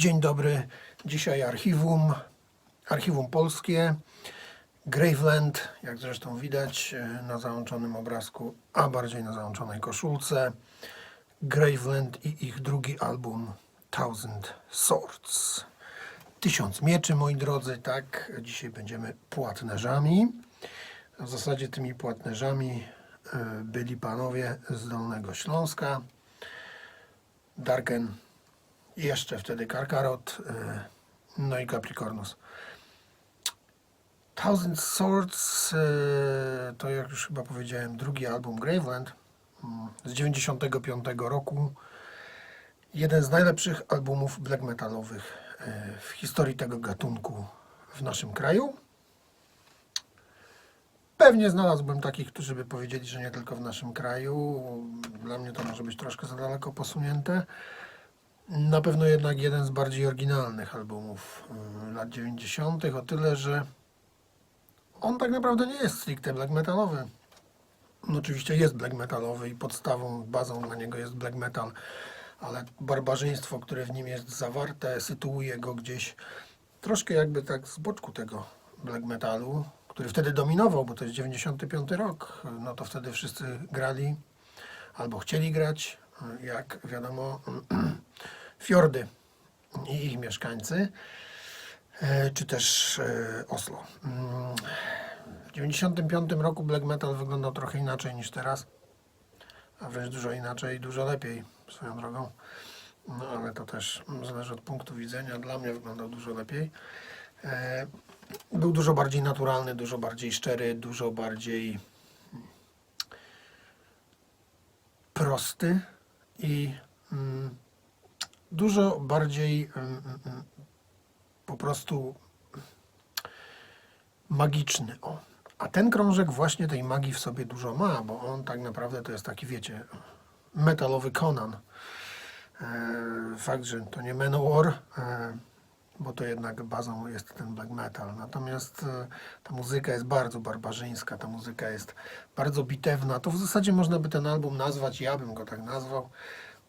Dzień dobry. Dzisiaj archiwum, archiwum polskie, Graveland, jak zresztą widać e, na załączonym obrazku, a bardziej na załączonej koszulce. Graveland i ich drugi album Thousand Swords. Tysiąc mieczy, moi drodzy, tak. Dzisiaj będziemy płatnerzami. W zasadzie tymi płatnerzami e, byli panowie z Dolnego Śląska. Darken, jeszcze wtedy Karkarot, e, no i Capricornus. Thousand Swords e, to jak już chyba powiedziałem drugi album Graveland mm, z 95 roku. Jeden z najlepszych albumów black metalowych e, w historii tego gatunku w naszym kraju. Pewnie znalazłbym takich, którzy by powiedzieli, że nie tylko w naszym kraju. Dla mnie to może być troszkę za daleko posunięte. Na pewno jednak jeden z bardziej oryginalnych albumów y, lat 90. O tyle, że on tak naprawdę nie jest stricte black metalowy. No oczywiście jest black metalowy i podstawą, bazą dla niego jest black metal, ale barbarzyństwo, które w nim jest zawarte, sytuuje go gdzieś troszkę jakby tak z boczku tego black metalu, który wtedy dominował, bo to jest 95 rok. No to wtedy wszyscy grali albo chcieli grać, jak wiadomo, fiordy i ich mieszkańcy, e, czy też e, Oslo. Mm, W 95 roku black metal wyglądał trochę inaczej niż teraz, a wręcz dużo inaczej, dużo lepiej swoją drogą. No ale to też zależy od punktu widzenia. Dla mnie wyglądał dużo lepiej. E, Był dużo bardziej naturalny, dużo bardziej szczery, dużo bardziej prosty i mm, dużo bardziej po prostu magiczny. O. A ten krążek właśnie tej magii w sobie dużo ma, bo on tak naprawdę to jest taki, wiecie, metalowy Conan. E, Fakt, że to nie Manowar, e, bo to jednak bazą jest ten black metal. Natomiast e, ta muzyka jest bardzo barbarzyńska, ta muzyka jest bardzo bitewna. To w zasadzie można by ten album nazwać, ja bym go tak nazwał,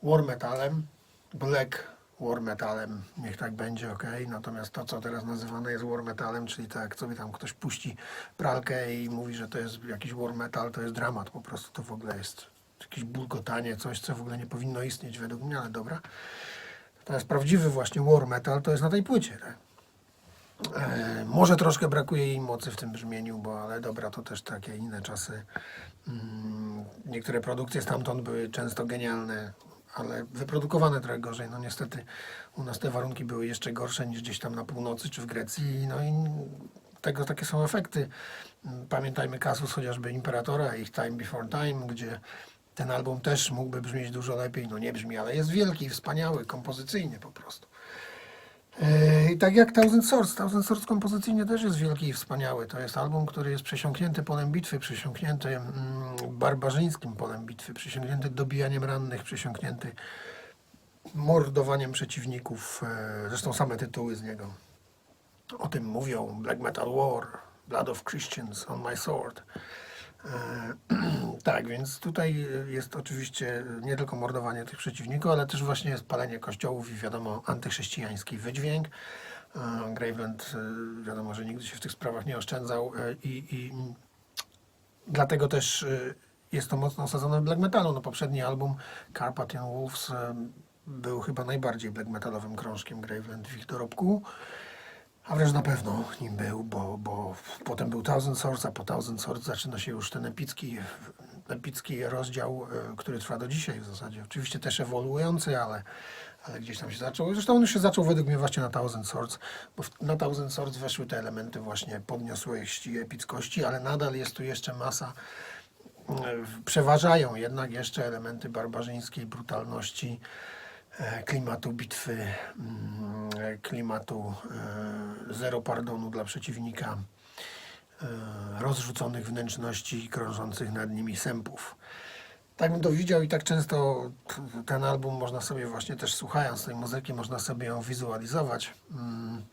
war metalem, black war metalem, niech tak będzie, ok. Natomiast to, co teraz nazywane jest war metalem, czyli tak sobie tam ktoś puści pralkę i mówi, że to jest jakiś war metal, to jest dramat po prostu, to w ogóle jest jakieś bulgotanie, coś, co w ogóle nie powinno istnieć według mnie, ale dobra. Natomiast prawdziwy właśnie war metal to jest na tej płycie. Tak? E, może troszkę brakuje jej mocy w tym brzmieniu, bo ale dobra, to też takie inne czasy. Mm, niektóre produkcje stamtąd były często genialne, ale wyprodukowane trochę gorzej. No niestety u nas te warunki były jeszcze gorsze niż gdzieś tam na północy czy w Grecji. No i tego takie są efekty. Pamiętajmy kasus chociażby Imperatora, ich Time Before Time, gdzie ten album też mógłby brzmieć dużo lepiej. No nie brzmi, ale jest wielki, wspaniały, kompozycyjnie po prostu. Yy, I tak jak Thousand Swords. Thousand Swords kompozycyjnie też jest wielki i wspaniały. To jest album, który jest przesiąknięty polem bitwy, przesiąknięty mm, barbarzyńskim polem bitwy, przesiąknięty dobijaniem rannych, przesiąknięty mordowaniem przeciwników. e, Zresztą same tytuły z niego o tym mówią. Black Metal War, Blood of Christians on my sword. E, Tak, więc tutaj jest oczywiście nie tylko mordowanie tych przeciwników, ale też właśnie spalenie kościołów i wiadomo antychrześcijański wydźwięk. E, Graveland e, wiadomo, że nigdy się w tych sprawach nie oszczędzał i, i dlatego też jest to mocno osadzone w black metalu. No, poprzedni album Carpathian Wolves był chyba najbardziej black metalowym krążkiem Graveland w ich dorobku. A wręcz na pewno nim był, bo, bo potem był Thousand Swords, a po Thousand Swords zaczyna się już ten epicki, epicki rozdział, e, który trwa do dzisiaj w zasadzie. Oczywiście też ewoluujący, ale, ale gdzieś tam się zaczął. Zresztą on już się zaczął według mnie właśnie na Thousand Swords, bo na Thousand Swords weszły te elementy właśnie podniosłości, epickości, ale nadal jest tu jeszcze masa e, przeważają jednak jeszcze elementy barbarzyńskiej brutalności, klimatu bitwy, mm, e, klimatu e, zero pardonu dla przeciwnika, e, rozrzuconych wnętrzności i krążących nad nimi sępów. Tak bym to widział i tak często ten album można sobie właśnie też słuchając tej muzyki, można sobie ją wizualizować. Mm.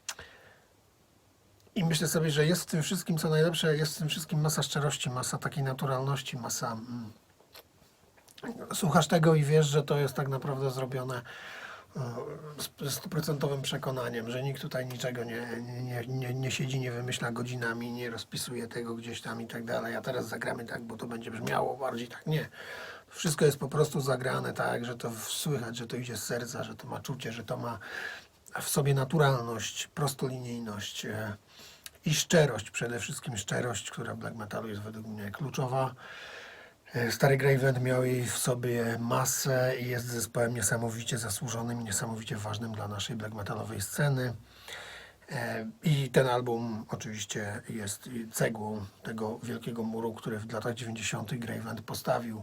I myślę sobie, że jest w tym wszystkim, co najlepsze, jest w tym wszystkim masa szczerości, masa takiej naturalności, masa. Słuchasz tego i wiesz, że to jest tak naprawdę zrobione e, z- stuprocentowym przekonaniem, że nikt tutaj niczego nie, nie, nie, nie siedzi, nie wymyśla godzinami, nie rozpisuje tego gdzieś tam i tak dalej, a teraz zagramy tak, bo to będzie brzmiało bardziej tak. Nie. Wszystko jest po prostu zagrane tak, że to słychać, że to idzie z serca, że to ma czucie, że to ma w sobie naturalność, prostolinijność e, i szczerość, przede wszystkim szczerość, która w black metalu jest według mnie kluczowa. E, Stary Graveland miał jej w sobie masę i jest zespołem niesamowicie zasłużonym niesamowicie ważnym dla naszej black metalowej sceny. E, I ten album oczywiście jest cegłą tego wielkiego muru, który w latach 90. Graveland postawił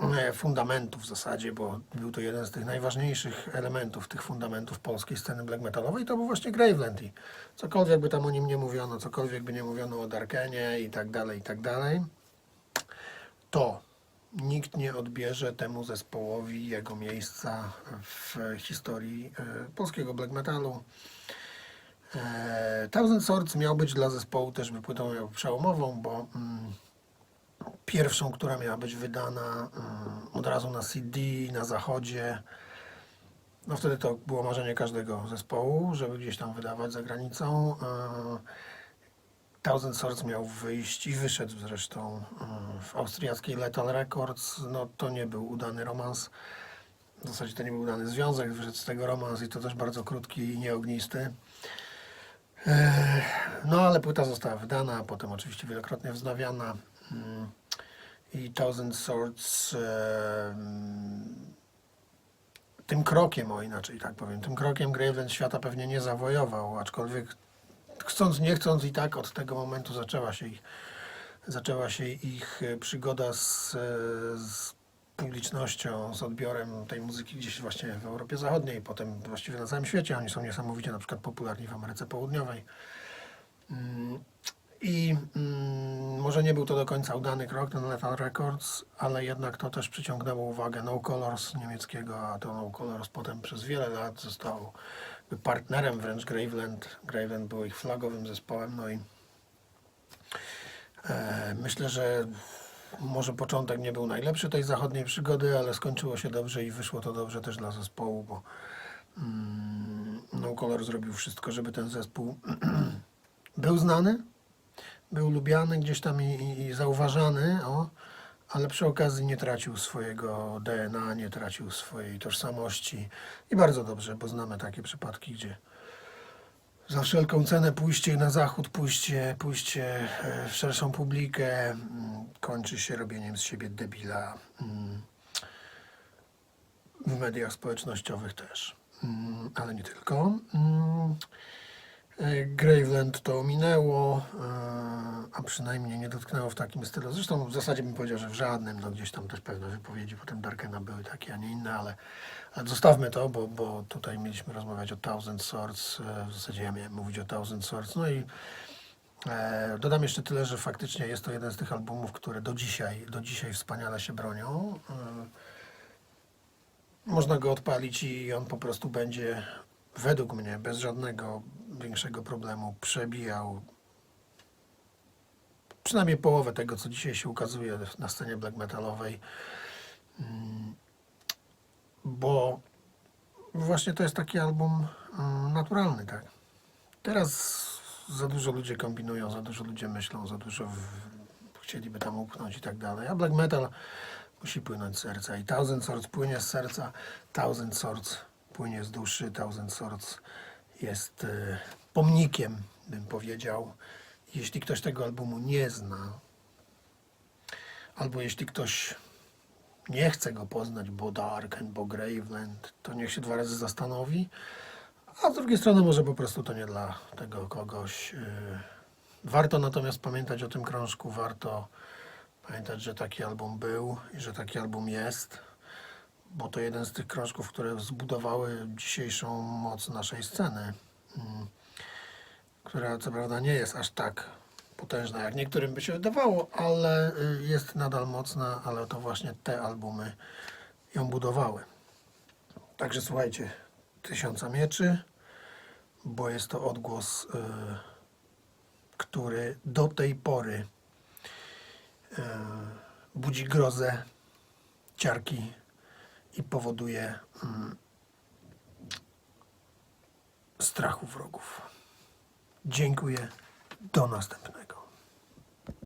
e, fundamentów w zasadzie, bo był to jeden z tych najważniejszych elementów tych fundamentów polskiej sceny black metalowej, to był właśnie Graveland i cokolwiek by tam o nim nie mówiono, cokolwiek by nie mówiono o Darkenie i tak dalej, i tak dalej, to nikt nie odbierze temu zespołowi jego miejsca w historii e, polskiego black metalu. E, Thousand Swords miał być dla zespołu też płytą przełomową, bo mm, pierwszą, która miała być wydana mm, od razu na CD na zachodzie. No wtedy to było marzenie każdego zespołu, żeby gdzieś tam wydawać za granicą. E, Thousand Swords miał wyjść i wyszedł zresztą e, w austriackiej Lethal Records. No to nie był udany romans. W zasadzie to nie był udany związek, wyszedł z tego romans i to też bardzo krótki i nieognisty. No ale płyta została wydana, potem oczywiście wielokrotnie wznawiana. Mm, I Thousand Swords mm, tym krokiem, o inaczej tak powiem, tym krokiem Graveland świata pewnie nie zawojował, aczkolwiek chcąc, nie chcąc i tak od tego momentu zaczęła się ich, zaczęła się ich e, przygoda z, e, z publicznością, z odbiorem tej muzyki gdzieś właśnie w Europie Zachodniej, potem właściwie na całym świecie. Oni są niesamowicie na przykład popularni w Ameryce Południowej. Mm, I mm, może nie był to do końca udany krok, ten Lethal Records, ale jednak to też przyciągnęło uwagę No Colors niemieckiego, a to No Colors potem przez wiele lat został partnerem wręcz Graveland. Graveland był ich flagowym zespołem, no i e, myślę, że może początek nie był najlepszy tej zachodniej przygody, ale skończyło się dobrze i wyszło to dobrze też dla zespołu, bo mm, No Color zrobił wszystko, żeby ten zespół był znany, był lubiany gdzieś tam i, i, i zauważany, o, ale przy okazji nie tracił swojego DNA, nie tracił swojej tożsamości i bardzo dobrze, bo znamy takie przypadki, gdzie za wszelką cenę pójście na zachód, pójście, pójście e, w szerszą publikę mm, kończy się robieniem z siebie debila. mm, W mediach społecznościowych też, Mm, ale nie tylko. E, Graveland to ominęło, e, a przynajmniej nie dotknęło w takim stylu. Zresztą w zasadzie bym powiedział, że w żadnym, no gdzieś tam też pewne wypowiedzi potem Darkena były takie, a nie inne, ale, ale zostawmy to, bo, bo tutaj mieliśmy rozmawiać o Thousand Swords, e, w zasadzie ja miałem mówić o Thousand Swords, no i e, dodam jeszcze tyle, że faktycznie jest to jeden z tych albumów, które do dzisiaj, do dzisiaj wspaniale się bronią. E, można go odpalić i on po prostu będzie, według mnie, bez żadnego większego problemu przebijał przynajmniej połowę tego, co dzisiaj się ukazuje na scenie black metalowej. Mm, Bo właśnie to jest taki album mm, naturalny, tak. Teraz za dużo ludzie kombinują, za dużo ludzie myślą, za dużo w, chcieliby tam upchnąć i tak dalej. A black metal musi płynąć z serca. I Thousand Swords płynie z serca, Thousand Swords płynie z duszy, Thousand Swords jest e, pomnikiem, bym powiedział. Jeśli ktoś tego albumu nie zna, albo jeśli ktoś nie chce go poznać, bo Darken, bo Graveland, to niech się dwa razy zastanowi. A z drugiej strony może po prostu to nie dla tego kogoś. Yy, Warto natomiast pamiętać o tym krążku, warto pamiętać, że taki album był i że taki album jest, bo to jeden z tych krążków, które zbudowały dzisiejszą moc naszej sceny, mm, która co prawda nie jest aż tak potężna, jak niektórym by się wydawało, ale y, jest nadal mocna, ale to właśnie te albumy ją budowały. Także słuchajcie, Tysiąca Mieczy, bo jest to odgłos, y, który do tej pory y, budzi grozę, ciarki i powoduje mm, strachu wrogów. Dziękuję. Do następnego.